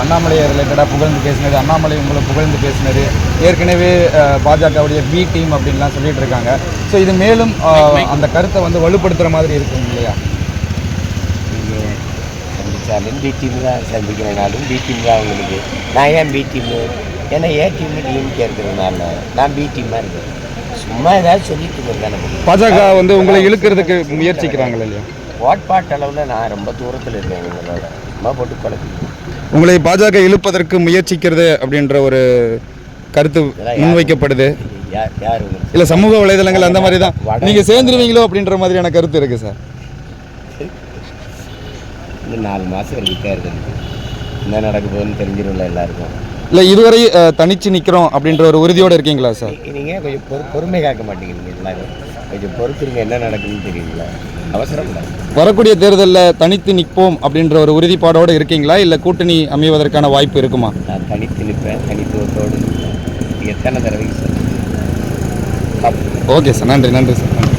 அண்ணாமலையை ரிலேட்டடாக புகழ்ந்து பேசினது அண்ணாமலை உங்களை புகழ்ந்து பேசினது ஏற்கனவே பாஜகவுடைய பி டீம் அப்படின்லாம் சொல்லிட்டு இருக்காங்க. ஸோ இது மேலும் அந்த கருத்தை வந்து வலுப்படுத்துகிற மாதிரி இருக்கும் இல்லையா? சந்திச்சாலும் பி டீம் தான் சந்திக்கிறனாலும் பி டீம் தான் அவங்களுக்கு நான் ஏன் பி டீமு ஏன்னா ஏ டீம் டிஎம்கே இருக்கிறதுனால நான் பி டீமாக இருக்கேன். சும்மா ஏதாவது சொல்லிட்டு இருக்கேன் பாஜக வந்து உங்களை இழுக்கிறதுக்கு முயற்சிக்கிறாங்க இல்லையா? வாட்பாட் அளவில் நான் ரொம்ப தூரத்தில் இருக்கேன் இவங்களோட சும்மா போட்டு குழப்பி உங்களை பாஜக இழுப்பதற்கு முயற்சிக்கிறது அப்படின்ற ஒரு கருத்து முன்வைக்கப்படுது. இல்லை சமூக வலைதளங்கள் அந்த மாதிரி தான். நீங்கள் சேர்ந்துருவீங்களோ அப்படின்ற மாதிரியான கருத்து இருக்குது சார். இன்னும் நாலு மாதம் இருக்கு. தேர்தலுக்கு என்ன நடக்க போகுதுன்னு தெரிஞ்சிடும்ல எல்லாருக்கும். இல்லை இதுவரை தனிச்சு நிற்கிறோம் அப்படின்ற ஒரு உறுதியோடு இருக்கீங்களா சார்? நீங்கள் கொஞ்சம் பொறு பொறுமை காக்க மாட்டேங்கிறீங்க எல்லாரும் கொஞ்சம் பொறுத்துருங்க என்ன நடக்குதுன்னு தெரியல அவசரம் வரக்கூடிய தேர்தலில் தனித்து நிற்போம் அப்படின்ற ஒரு உறுதிப்பாடோடு இருக்கீங்களா இல்லை கூட்டணி அமைவதற்கான வாய்ப்பு இருக்குமா? நான் தனித்து நிற்பேன் தனித்துவத்தோடு எத்தனை தடவை சார் ஓகே சார். நன்றி நன்றி சார். நன்றி.